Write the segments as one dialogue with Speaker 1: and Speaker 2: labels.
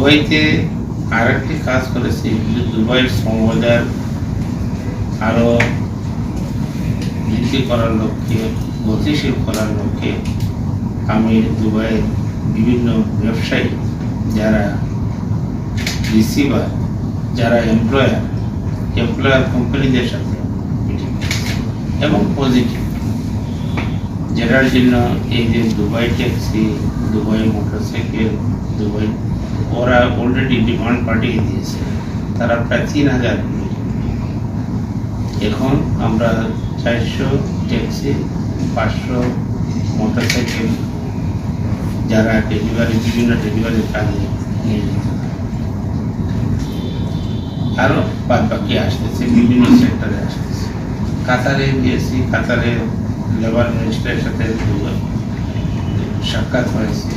Speaker 1: দুবাইতে আর একটি কাজ করেছি দুবাইয়ের সমবাজার আরও বৃদ্ধি করার লক্ষ্যে, গতিশীল করার লক্ষ্যে আমি দুবাইয়ের বিভিন্ন ব্যবসায়ী যারা রিসিভার যারা এমপ্লয়ার এমপ্লয়ার কোম্পানিদের সাথে এবং পজিটিভ যেটার জন্য এই যে Dubai taxi, Dubai motorcycle, Dubai, ওরা অলরেডি ডিমান্ড পাঠিয়ে দিয়েছে। তারা প্রায় তিন হাজার এখন আমরা চারশো ট্যাক্সি, পাঁচশো মোটরসাইকেল যারা ডেলিভারি বিভিন্ন ডেলিভারির কাজে নিয়ে আরও বাদ বাকি আসতেছে, বিভিন্ন সেক্টরে আসতেছে। কাতারে গিয়েছি, কাতারে লেবার মিনিস্টারের সাথে সাক্ষাৎ হয়েছে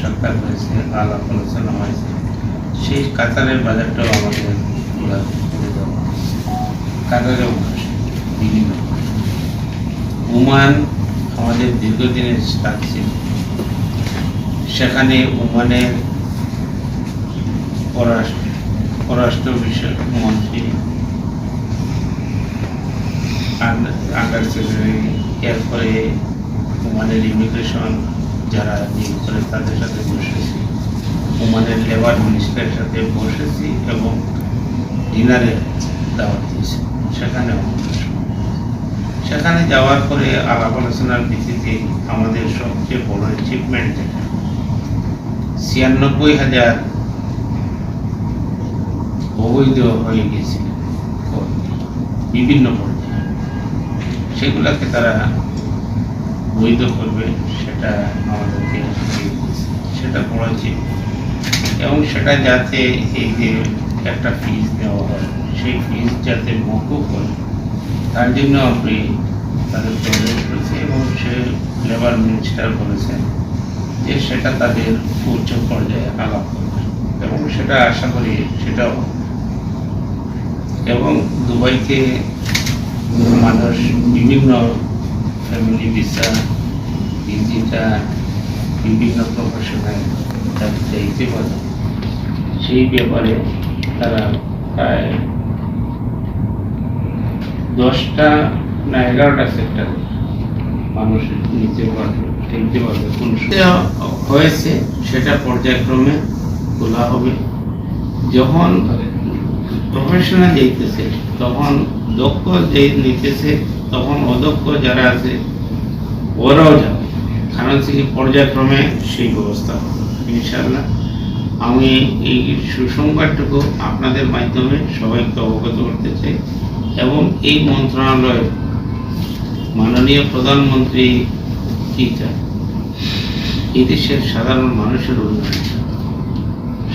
Speaker 1: সাক্ষাৎ হয়েছে আলাপ আলোচনা হয়েছে সেই কাতারের বাজারটাও আমাদের কাতারেও বিভিন্ন ওমান আমাদের দীর্ঘদিনের স্টাফ ছিল সেখানে ওমানের পররাষ্ট্র পররাষ্ট্র বিষয়ক মন্ত্রী আন্ডার সেক্রেটারি এরপরে ওমানের ইমিগ্রেশন যারা করে তাদের সাথে বসেছি। ওমানের লেবার মিনিস্টারের সাথে বসেছি এবং ডিনারে দাওয়াত দিয়েছি। সেখানে সেখানে যাওয়ার পরে আলাপ আলোচনার ভিত্তিতে আমাদের সবচেয়ে বড় অ্যাচিভমেন্ট যেটা, ছিয়ানব্বই হাজার অবৈধ হয়ে গেছে। বিভিন্ন পর্যায়ে। সেগুলোকে তারা বৈধ করবে, সেটা আমাদেরকে। সেটা পড়াচ্ছি এবং সেটা যাতে এই যে একটা ফিজ দেওয়া হয়, সেই ফিজ যাতে মকুব হয়, তার জন্য আপনি তাদের অনুরোধ করেছে এবং সে লেবার মিনিস্টার বলেছেন যে সেটা তাদের উচ্চ পর্যায়ে আলাপ করবে এবং সেটা আশা করি সেটাও এবং দুবাইতে মানুষ বিভিন্ন ফ্যামিলি ভিসা ভিজিটা বিভিন্ন প্রফেশনাল তাদের চাইতে পারে সেই ব্যাপারে তারা প্রায় দশটা না এগারোটা সেক্টর মানুষ নিতে পারবে ঠেকতে পারবে কোন হয়েছে, সেটা পর্যায়ক্রমে তোলা হবে। যখন প্রফেশনাল যেতেছে তখন দক্ষ যে নিতেছে তখন অদক্ষ যারা আছে, ওরাও যাবে কারণ থেকে পর্যায়ক্রমে সেই ব্যবস্থা হবে ইনশাল্লাহ আমি এই সুসংবাদটুকু আপনাদের মাধ্যমে সবাইকে অবগত করতে চাই এবং এই মন্ত্রণালয় মাননীয় প্রধানমন্ত্রী কি চায় এই দেশের সাধারণ মানুষের উন্নয়ন।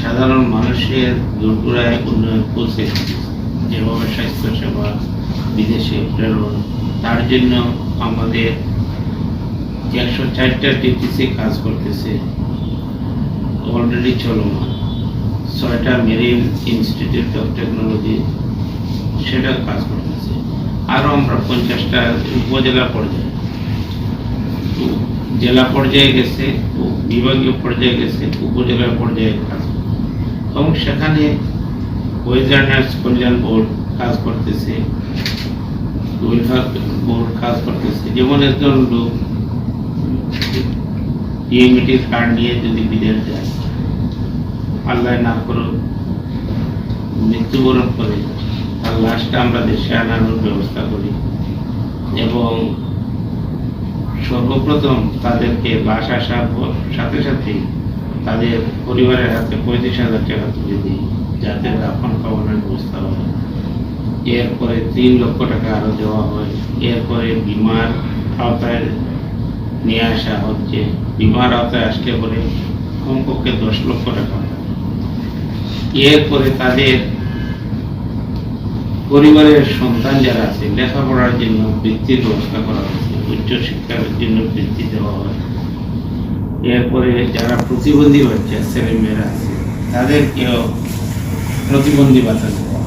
Speaker 1: সাধারণ মানুষের দুর্গুড়ায় উন্নয়ন দিচ্ছে। যেভাবে স্বাস্থ্যসেবা বিদেশে। প্রেরণ তার জন্য আমাদের একশো চারটা টিটিসি কাজ করতেছে। অলরেডি চলমান। ছয়টা মেরিন ইনস্টিটিউট অফ টেকনোলজি সেটা কাজ করতেছে। আরও আমরা পঞ্চাশটা উপজেলা পর্যায়ে। জেলা পর্যায়ে গেছে বিভাগীয় পর্যায়ে গেছে, উপজেলা পর্যায়ে কাজ এবং সেখানে ওয়েজার্নার্স কল্যাণ বোর্ড কাজ করতেছে। কাজ করতেছে। যেমন একজন লোক ডিএমইটির কার্ড নিয়ে যদি বিদেশ যায়, আল্লাহ না করুক, মৃত্যুবরণ করে, তার লাশটা আমরা দেশে আনানোর ব্যবস্থা করি। এবং সর্বপ্রথম তাদেরকে লাশ আসার সাথে সাথে তাদের পরিবারের হাতে পঁয়ত্রিশ হাজার টাকা তুলে দিই, যাতে দাফন খাওয়ানোর ব্যবস্থা হয়। এরপরে তিন লক্ষ টাকা আরও দেওয়া হয়। এরপরে বিমার আওতায় নিয়ে আসা হচ্ছে। বিমার আওতায় আসলে পরে কমপক্ষে দশ লক্ষ টাকা। এরপরে তাদের পরিবারের সন্তান যারা আছে, লেখাপড়ার জন্য বৃত্তির ব্যবস্থা করা হয়েছে। উচ্চ শিক্ষার জন্য বৃত্তি দেওয়া হয়। এরপরে যারা প্রতিবন্ধী বাচ্চা ছেলে মেয়েরা আছে, তাদেরকেও প্রতিবন্ধী ভাতা দেওয়া